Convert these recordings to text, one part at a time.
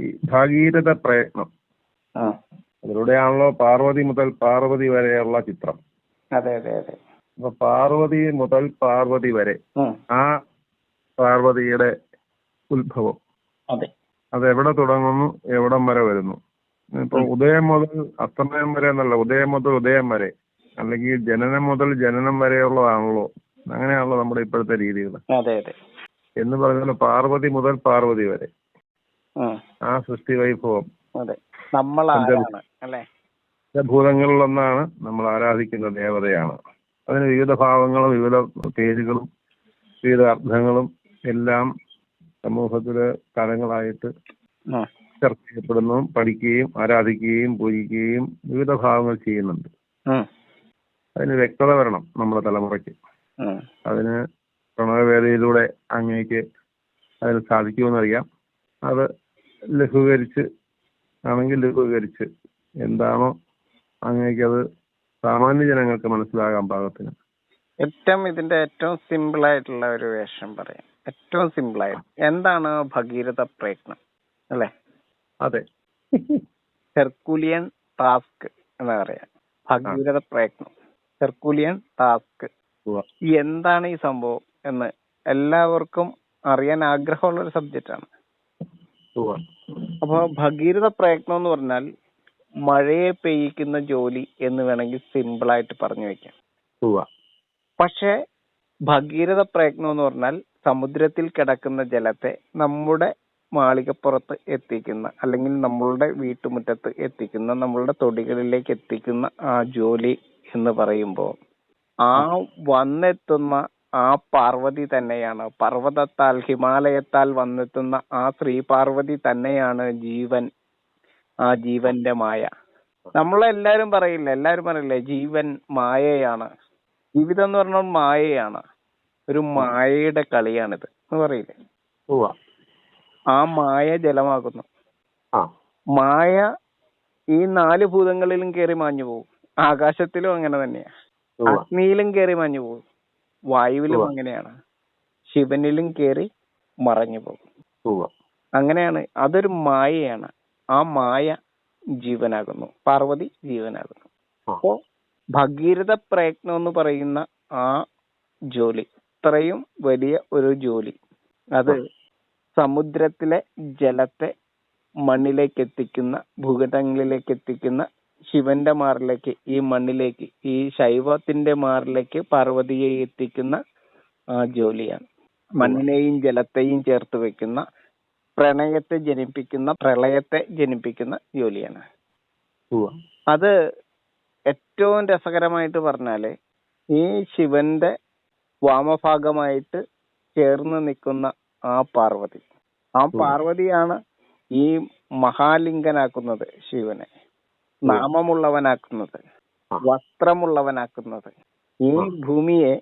ഈ ഭാഗീരഥ പ്രയത്നം. അതിലൂടെയാണല്ലോ പാർവതി മുതൽ പാർവതി വരെയുള്ള ചിത്രം. അതെ അതെ അതെ. അപ്പൊ പാർവതി മുതൽ പാർവതി വരെ ആ. പാർവതിയുടെ ഉത്ഭവം. അതെ. അത് എവിടെ തുടങ്ങുന്നു എവിടം വരെ വരുന്നു? ഇപ്പൊ ഉദയം മുതൽ അസ്തമയം വരെ എന്നല്ല ഉദയം മുതൽ ഉദയം വരെ. അല്ലെങ്കിൽ ജനനം മുതൽ ജനനം വരെയുള്ളതാണല്ലോ. അങ്ങനെയാണല്ലോ നമ്മുടെ ഇപ്പോഴത്തെ രീതികൾ അതെ അതെ. എന്ന് പറഞ്ഞാൽ പാർവതി മുതൽ പാർവതി വരെ. ആ. സൃഷ്ടി വൈഭവം. നമ്മൾ ആരാണ് അല്ലേ? ഭൂതങ്ങളിലൊന്നാണ് നമ്മൾ ആരാധിക്കുന്ന ദേവതയാണ്. അതിന് വിവിധ ഭാവങ്ങളും വിവിധ പേരുകളും വിവിധ അർത്ഥങ്ങളും എല്ലാം സമൂഹത്തിൽ തലങ്ങളായിട്ട് ഉം. ചർച്ച ചെയ്യപ്പെടുന്നു പഠിക്കുകയും ആരാധിക്കുകയും പൂജിക്കുകയും വിവിധ ഭാവങ്ങൾ ചെയ്യുന്നുണ്ട്. അതിന് വ്യക്തത വരണം നമ്മുടെ തലമുറയ്ക്ക്. അതിന് പ്രണവവേദയിലൂടെ അങ്ങേക്ക് അതിന് സാധിക്കുമെന്നറിയാം അത് ലഘൂകരിച്ച് ആണെങ്കിൽ ലഘൂകരിച്ച് എന്താണോ അങ്ങനെയൊക്കെ അത് സാമാന്യ ജനങ്ങൾക്ക് മനസ്സിലാകാൻ പാകത്തിന്. ഏറ്റവും ഇതിന്റെ ഏറ്റവും സിമ്പിൾ ആയിട്ടുള്ള ഒരു വേഷം പറയാം. ഏറ്റവും സിമ്പിൾ ആയിട്ട്. എന്താണ് ഭഗീരഥ പ്രയത്നം? അല്ലെ? അതെ. ഹെർക്കുലിയൻ ടാസ്ക് എന്ന് പറയാം. ഭഗീരഥ പ്രയത്നം. Herculean task. എന്താണ് ഈ സംഭവം എന്ന് എല്ലാവർക്കും അറിയാൻ ആഗ്രഹമുള്ള ഒരു സബ്ജക്റ്റ് ആണ്. അപ്പൊ ഭഗീരഥ പ്രയത്നം എന്ന് പറഞ്ഞാൽ മഴയെ പെയ്യിക്കുന്ന ജോലി എന്ന് വേണമെങ്കിൽ സിമ്പിൾ ആയിട്ട് പറഞ്ഞു വെക്കാം. പക്ഷെ ഭഗീരഥ പ്രയത്നം എന്ന് പറഞ്ഞാൽ സമുദ്രത്തിൽ കിടക്കുന്ന ജലത്തെ നമ്മുടെ മാളികപ്പുറത്ത് എത്തിക്കുന്ന അല്ലെങ്കിൽ നമ്മളുടെ വീട്ടുമുറ്റത്ത് എത്തിക്കുന്ന നമ്മളുടെ തൊടികളിലേക്ക് എത്തിക്കുന്ന ആ ജോലി എന്ന് പറയുമ്പോൾ ആ വന്നെത്തുന്ന ആ പാർവതി തന്നെയാണ്. പർവതത്താൽ ഹിമാലയത്താൽ വന്നെത്തുന്ന ആ ശ്രീ പാർവതി തന്നെയാണ് ജീവൻ ആ ജീവന്റെ മായ. നമ്മളെല്ലാരും പറയില്ല എല്ലാരും പറയില്ലേ ജീവൻ മായയാണ്. ജീവിതം എന്ന് പറഞ്ഞാൽ മായയാണ്. ഒരു മായയുടെ കളിയാണിത്. എന്ന് പറയില്ലേ. ആ മായ ജലമാകുന്നു. മായ ഈ നാല് ഭൂതങ്ങളിലും കയറി മാഞ്ഞു പോകും ആകാശത്തിലും അങ്ങനെ തന്നെയാ. അഗ്നിയിലും കയറി മാഞ്ഞു പോകും വായുവിലും. അങ്ങനെയാണ്. ശിവനിലും കേറി മറഞ്ഞു പോകും. അങ്ങനെയാണ് അതൊരു മായയാണ്. ആ മായ ജീവനാകുന്നു. പാർവതി ജീവനാകുന്നു. അപ്പോ ഭഗീരഥ പ്രയത്നം എന്ന് പറയുന്ന ആ ജോലി ഇത്രയും വലിയ ഒരു ജോലി അത് സമുദ്രത്തിലെ ജലത്തെ മണ്ണിലേക്ക് എത്തിക്കുന്ന ഭൂഘടങ്ങളിലേക്ക് എത്തിക്കുന്ന ശിവന്റെ മാറിലേക്ക് ഈ മണ്ണിലേക്ക് ഈ ശൈവത്തിന്റെ മാറിലേക്ക് പാർവതിയെ എത്തിക്കുന്ന ആ ജോലിയാണ്. മണ്ണിനെയും ജലത്തെയും ചേർത്ത് വെക്കുന്ന പ്രണയത്തെ ജനിപ്പിക്കുന്ന പ്രളയത്തെ ജനിപ്പിക്കുന്ന ജോലിയാണ്. അത് ഏറ്റവും രസകരമായിട്ട് പറഞ്ഞാൽ ഈ ശിവന്റെ വാമഭാഗമായിട്ട് ചേർന്ന് നിൽക്കുന്ന ആ പാർവതി. ആ പാർവതിയാണ് ഈ മഹാലിംഗനാക്കുന്നത് ശിവനെ. നാമമുള്ളവനാക്കുന്നത്. വസ്ത്രമുള്ളവനാക്കുന്നത്. ഈ ഭൂമിയെ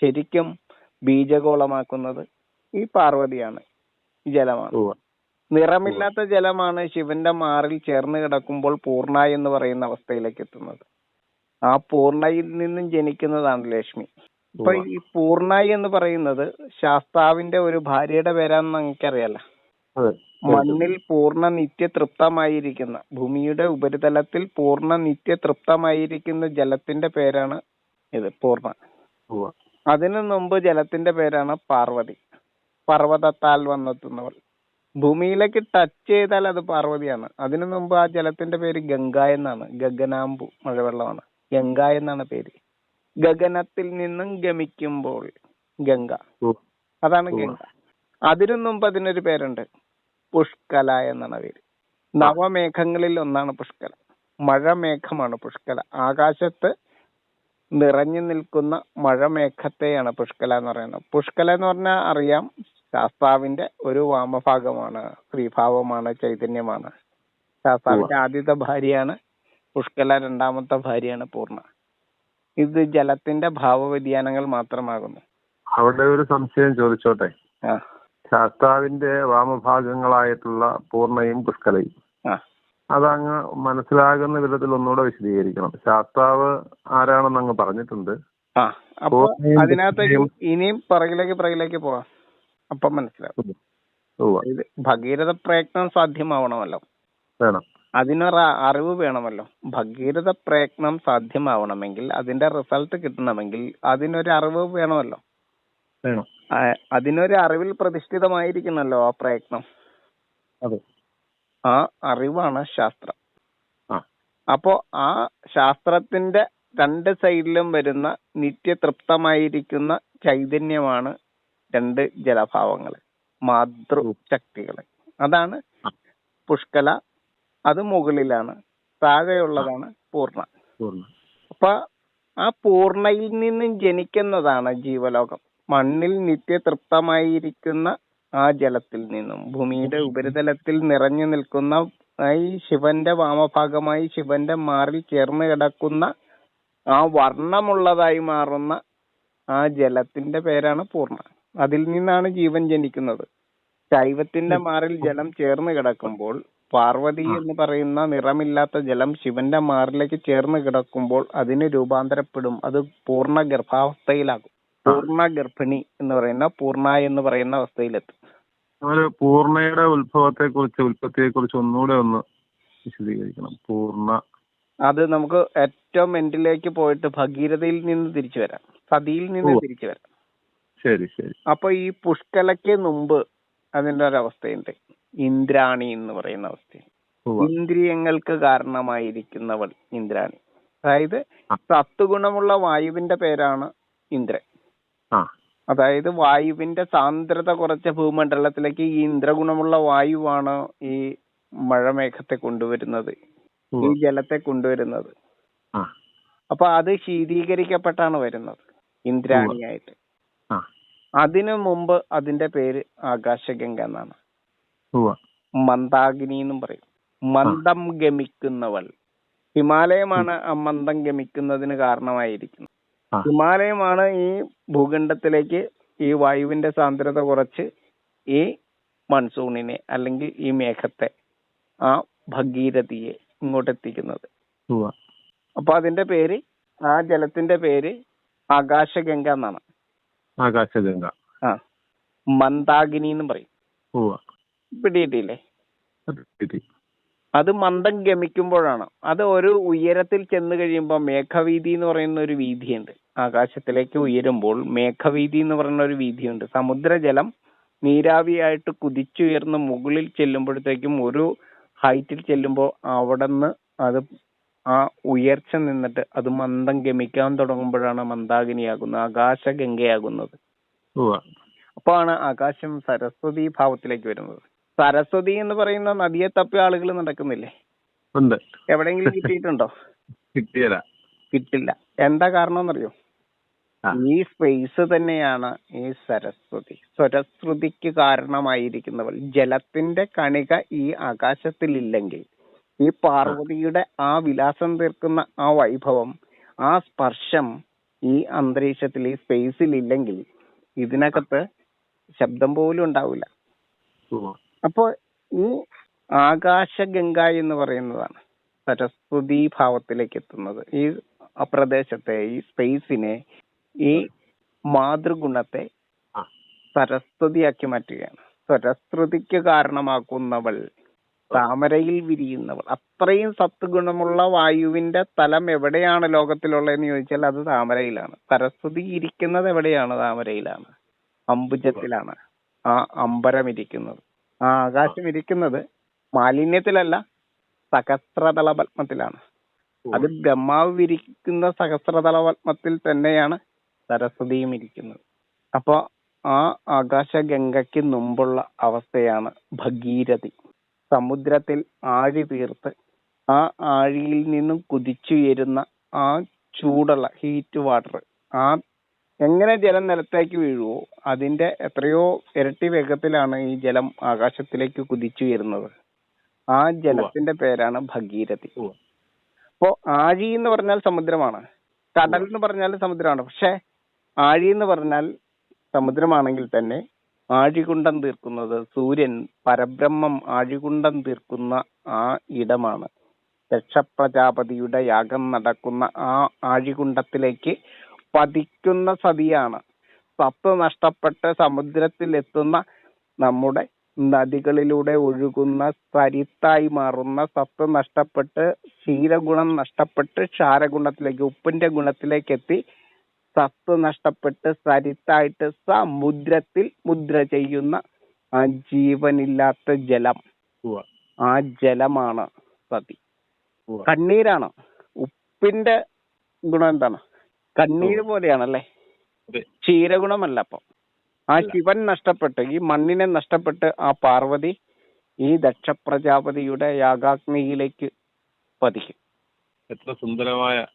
ശരിക്കും ബീജഗോളമാക്കുന്നത് ഈ പാർവതിയാണ് ജലമാണ്. നിറമില്ലാത്ത ജലമാണ് ശിവന്റെ മാറിൽ ചേർന്ന് കിടക്കുമ്പോൾ പൂർണ എന്ന് പറയുന്ന അവസ്ഥയിലേക്ക് എത്തുന്നത്. ആ പൂർണയിൽ നിന്നും ജനിക്കുന്നതാണ് ലക്ഷ്മി. ഇപ്പൊ ഈ പൂർണായി എന്ന് പറയുന്നത് ശാസ്താവിന്റെ ഒരു ഭാര്യയുടെ പേരാണെന്ന് എനിക്കറിയാലോ അതെ മണ്ണിൽ പൂർണ നിത്യ തൃപ്തമായിരിക്കുന്ന ഭൂമിയുടെ ഉപരിതലത്തിൽ പൂർണ നിത്യ തൃപ്തമായിരിക്കുന്ന ജലത്തിന്റെ പേരാണ് ഇത് പൂർണ. അതിനു മുമ്പ് ജലത്തിന്റെ പേരാണ് പാർവതി. പർവതത്താൽ വന്നെത്തുന്നവൾ. ഭൂമിയിലേക്ക് ടച്ച് ചെയ്താൽ അത് പാർവതിയാണ്. അതിനു മുമ്പ് ആ ജലത്തിന്റെ പേര് ഗംഗ എന്നാണ്. ഗഗനാമ്പു മഴവെള്ളമാണ്. ഗംഗ എന്നാണ് പേര്. ഗഗനത്തിൽ നിന്നും ഗമിക്കുമ്പോൾ ഗംഗ. അതാണ് ഗംഗ. അതിനു മുമ്പ് അതിനൊരു പേരുണ്ട്. പുഷ്കല എന്നാണ് പേര് നവമേഘങ്ങളിൽ ഒന്നാണ് പുഷ്കല. മഴമേഘമാണ് പുഷ്കല. ആകാശത്ത് നിറഞ്ഞു നിൽക്കുന്ന മഴമേഘത്തെയാണ് പുഷ്കല എന്ന് പറയുന്നത്. പുഷ്കല എന്ന് പറഞ്ഞാൽ അറിയാം ശാസ്താവിന്റെ ഒരു വാമഭാഗമാണ് സ്ത്രീഭാവമാണ് ചൈതന്യമാണ്. ശാസ്താവിന്റെ ആദ്യത്തെ ഭാര്യയാണ് പുഷ്കല രണ്ടാമത്തെ ഭാര്യയാണ് പൂർണ. ഇത് ജലത്തിന്റെ ഭാവവ്യതിയാനങ്ങൾ മാത്രമാകുന്നു. അവിടെ ഒരു സംശയം ചോദിച്ചോട്ടെ? ആ. ശാസ്താവിന്റെ വാമഭാഗങ്ങളായിട്ടുള്ള പൂർണയും പുഷ്കലയും. അതങ്ങ് മനസ്സിലാകുന്ന വിധത്തിൽ ഒന്നുകൂടെ വിശദീകരിക്കണം. ശാസ്താവ് ആരാണെന്ന് അങ്ങ് പറഞ്ഞിട്ടുണ്ട്. അതിനകത്തേക്ക് ഇനിയും പിറകിലേക്ക് പിറകിലേക്ക് പോവാം. അപ്പം മനസ്സിലാവും. ഇത് ഭഗീരഥ പ്രയത്നം സാധ്യമാവണമല്ലോ. വേണം. അതിനൊരു അറിവ് വേണമല്ലോ. ഭഗീരഥ പ്രയത്നം സാധ്യമാവണമെങ്കിൽ അതിന്റെ റിസൾട്ട് കിട്ടണമെങ്കിൽ അതിനൊരു അറിവ് വേണമല്ലോ. വേണം. അതിനൊരു അറിവിൽ പ്രതിഷ്ഠിതമായിരിക്കണല്ലോ ആ പ്രയത്നം. ആ അറിവാണ് ശാസ്ത്രം. അപ്പോ ആ ശാസ്ത്രത്തിന്റെ രണ്ട് സൈഡിലും വരുന്ന നിത്യതൃപ്തമായിരിക്കുന്ന ചൈതന്യമാണ് രണ്ട് ജലഭാവങ്ങൾ മാതൃ ശക്തികൾ അതാണ് പുഷ്കല അത് മുകളിലാണ് താഴെയുള്ളതാണ് പൂർണ. അപ്പൊ ആ പൂർണയിൽ നിന്നും ജനിക്കുന്നതാണ് ജീവലോകം. മണ്ണിൽ നിത്യതൃപ്തമായിരിക്കുന്ന ആ ജലത്തിൽ നിന്നും. ഭൂമിയുടെ ഉപരിതലത്തിൽ നിറഞ്ഞു നിൽക്കുന്ന ഈ ശിവന്റെ വാമഭാഗമായി ശിവന്റെ മാറിൽ ചേർന്ന് കിടക്കുന്ന ആ വർണമുള്ളതായി മാറുന്ന ആ ജലത്തിന്റെ പേരാണ് പൂർണ. അതിൽ നിന്നാണ് ജീവൻ ജനിക്കുന്നത്. ശൈവത്തിന്റെ മാറിൽ ജലം ചേർന്ന് കിടക്കുമ്പോൾ പാർവതി എന്ന് പറയുന്ന നിറമില്ലാത്ത ജലം ശിവന്റെ മാറിലേക്ക് ചേർന്ന് കിടക്കുമ്പോൾ അതിന് രൂപാന്തരപ്പെടും. അത് പൂർണ ഗർഭാവസ്ഥയിലാകും. പൂർണ ഗർഭിണി എന്ന് പറയുന്ന പൂർണ എന്ന് പറയുന്ന അവസ്ഥയിലെത്തും. അതുപോലെ പൂർണയുടെ ഉത്ഭവത്തെ കുറിച്ച് ഉൽപ്പത്തിയെ കുറിച്ച് ഒന്നുകൂടെ ഒന്ന് വിശദീകരിക്കണം. പൂർണ. അത് നമുക്ക് ഏറ്റവും എൻഡിലേക്ക് പോയിട്ട് ഭഗീരഥയിൽ നിന്ന് തിരിച്ചു വരാം. സതിയിൽ നിന്ന്. തിരിച്ചു വരാം. ശരി ശരി. അപ്പൊ ഈ പുഷ്കലയ്ക്ക് മുമ്പ് അതിന്റെ ഒരു അവസ്ഥയുണ്ട്. ഇന്ദ്രാണി എന്ന് പറയുന്ന അവസ്ഥ. ഇന്ദ്രിയങ്ങൾക്ക് കാരണമായിരിക്കുന്നവൾ ഇന്ദ്രാണി. അതായത് സത്ത് സത്വഗുണമുള്ള വായുവിന്റെ പേരാണ് ഇന്ദ്രൻ. അതായത് വായുവിന്റെ സാന്ദ്രത കുറച്ച ഭൂമണ്ഡലത്തിലേക്ക് ഈ ഇന്ദ്രഗുണമുള്ള വായുവാണ് ഈ മഴമേഘത്തെ കൊണ്ടുവരുന്നത്. ഈ ജലത്തെ കൊണ്ടുവരുന്നത്. അപ്പൊ അത് ശീതീകരിക്കപ്പെട്ടാണ് വരുന്നത് ഇന്ദ്രാണിയായിട്ട്. അതിനു മുമ്പ് അതിന്റെ പേര് ആകാശഗംഗ എന്നാണ്. മന്ദാകിനി എന്നും പറയും. മന്ദം ഗമിക്കുന്നവൾ. ഹിമാലയമാണ് ആ മന്ദം ഗമിക്കുന്നതിന് കാരണമായിരിക്കുന്നത്. ഹിമാലയമാണ് ഈ ഭൂഖണ്ഡത്തിലേക്ക് ഈ വായുവിന്റെ സാന്ദ്രത കുറച്ച് ഈ മൺസൂണിനെ അല്ലെങ്കിൽ ഈ മേഘത്തെ ആ ഭഗീരഥിയെ ഇങ്ങോട്ട് എത്തിക്കുന്നത്. അപ്പൊ അതിന്റെ പേര് ആ ജലത്തിന്റെ പേര് ആകാശഗംഗ എന്നാണ്. ആകാശഗംഗ. ആ. മന്ദാകിനി എന്നും പറയും. പിടിയിട്ടില്ലേ. അത് മന്ദം ഗമിക്കുമ്പോഴാണ്. അത് ഒരു ഉയരത്തിൽ ചെന്ന് കഴിയുമ്പോൾ മേഘവീതി എന്ന് പറയുന്ന ഒരു വീതിയുണ്ട്. ആകാശത്തിലേക്ക് ഉയരുമ്പോൾ മേഘവീതി എന്ന് പറയുന്ന ഒരു വീതിയുണ്ട്. സമുദ്രജലം നീരാവിയായിട്ട് കുതിച്ചുയർന്ന് മുകളിൽ ചെല്ലുമ്പോഴത്തേക്കും ഒരു ഹൈറ്റിൽ ചെല്ലുമ്പോൾ അവിടുന്ന് അത് ആ ഉയർച്ച നിന്നിട്ട് അത് മന്ദം ഗമിക്കാൻ തുടങ്ങുമ്പോഴാണ് മന്ദാകിനിയാകുന്നത് ആകാശഗംഗയാകുന്നത്. അപ്പൊ ആണ് ആകാശം സരസ്വതി ഭാവത്തിലേക്ക് വരുന്നത്. സരസ്വതി എന്ന് പറയുന്ന നദിയെ തപ്പി ആളുകൾ നടക്കുന്നില്ലേ? ഉണ്ട്. എവിടെയെങ്കിലും കിട്ടിയിട്ടുണ്ടോ? കിട്ടിയല്ല കിട്ടില്ല. എന്താ കാരണം എന്നറിയോ. ഈ സ്പേസ് തന്നെയാണ് ഈ സരസ്വതി. സരസ്വതിക്ക് കാരണമായിരിക്കുന്നവൾ. ജലത്തിന്റെ കണിക ഈ ആകാശത്തിൽ ഇല്ലെങ്കിൽ ഈ പാർവതിയുടെ ആ വിലാസം തീർക്കുന്ന ആ വൈഭവം ആ സ്പർശം ഈ അന്തരീക്ഷത്തിൽ ഈ സ്പേസിൽ ഇല്ലെങ്കിൽ ഇതിനകത്ത് ശബ്ദം പോലും ഉണ്ടാവില്ല. അപ്പോ ഈ ആകാശഗംഗ എന്ന് പറയുന്നതാണ് സരസ്വതി ഭാവത്തിലേക്ക് എത്തുന്നത്. ഈ പ്രദേശത്തെ ഈ സ്പേസിനെ ഈ മാതൃഗുണത്തെ. സരസ്വതിയാക്കി മാറ്റുകയാണ്. സരസ്വതിക്ക് കാരണമാക്കുന്നവൾ താമരയിൽ വിരിയുന്നവൾ. അത്രയും സത്വഗുണമുള്ള വായുവിന്റെ തലം എവിടെയാണ് ലോകത്തിലുള്ളതെന്ന് ചോദിച്ചാൽ അത് താമരയിലാണ്. സരസ്വതി ഇരിക്കുന്നത് എവിടെയാണ്? താമരയിലാണ്. അംബുജത്തിലാണ്. ആ അമ്പരം ഇരിക്കുന്നത്. ആ ആകാശം ഇരിക്കുന്നത് മാലിന്യത്തിലല്ല സഹസ്രതല പത്മത്തിലാണ് അത് ബ്രഹ്മാവ് വിരിക്കുന്ന സഹസ്രതല പത്മത്തിൽ തന്നെയാണ് സരസ്വതിയും ഇരിക്കുന്നത് അപ്പൊ ആ ആകാശഗംഗയ്ക്ക് മുമ്പുള്ള അവസ്ഥയാണ് ഭഗീരഥി. സമുദ്രത്തിൽ ആഴി തീർത്ത് ആ ആഴിയിൽ നിന്നും കുതിച്ചുയരുന്ന ആ ചൂടുള്ള ഹീറ്റ് വാട്ടർ ആ എങ്ങനെ ജലം നിലത്തേക്ക് വീഴുവോ അതിന്റെ എത്രയോ ഇരട്ടി വേഗത്തിലാണ് ഈ ജലം ആകാശത്തിലേക്ക് കുതിച്ചുയരുന്നത്. ആ ജലത്തിന്റെ പേരാണ് ഭഗീരഥി. അപ്പോ ആഴി എന്ന് പറഞ്ഞാൽ സമുദ്രമാണ്. കടൽ എന്ന് പറഞ്ഞാൽ സമുദ്രമാണ്. പക്ഷെ ആഴി എന്ന് പറഞ്ഞാൽ സമുദ്രമാണെങ്കിൽ തന്നെ ആഴികുണ്ടം തീർക്കുന്നത് സൂര്യൻ പരബ്രഹ്മം ആഴികുണ്ടം തീർക്കുന്ന ആ ഇടമാണ്. രക്ഷപ്രജാപതിയുടെ യാഗം നടക്കുന്ന ആ ആഴികുണ്ടത്തിലേക്ക് പതിക്കുന്ന സതിയാണ്. സത്ത് നഷ്ടപ്പെട്ട് സമുദ്രത്തിൽ എത്തുന്ന നമ്മുടെ നദികളിലൂടെ ഒഴുകുന്ന സരിത്തായി മാറുന്ന സത്ത് നഷ്ടപ്പെട്ട് ക്ഷീരഗുണം നഷ്ടപ്പെട്ട് ക്ഷാരഗുണത്തിലേക്ക് ഉപ്പിന്റെ ഗുണത്തിലേക്ക് എത്തി സത്ത് നഷ്ടപ്പെട്ട് സരിത്തായിട്ട് സമുദ്രത്തിൽ മുദ്ര ചെയ്യുന്ന ആ ജീവനില്ലാത്ത ജലം. ആ ജലമാണ് സതി. കണ്ണീരാണ്. ഉപ്പിന്റെ ഗുണം എന്താണ്? കണ്ണീര് പോലെയാണല്ലേ. ക്ഷീരഗുണമല്ല അപ്പൊ. ആ ശിവൻ നഷ്ടപ്പെട്ട് ഈ മണ്ണിനെ നഷ്ടപ്പെട്ട് ആ പാർവതി ഈ ദക്ഷ പ്രജാപതിയുടെ യാഗാഗ്നിയിലേക്ക് പതിക്കും. എത്ര സുന്ദരമായ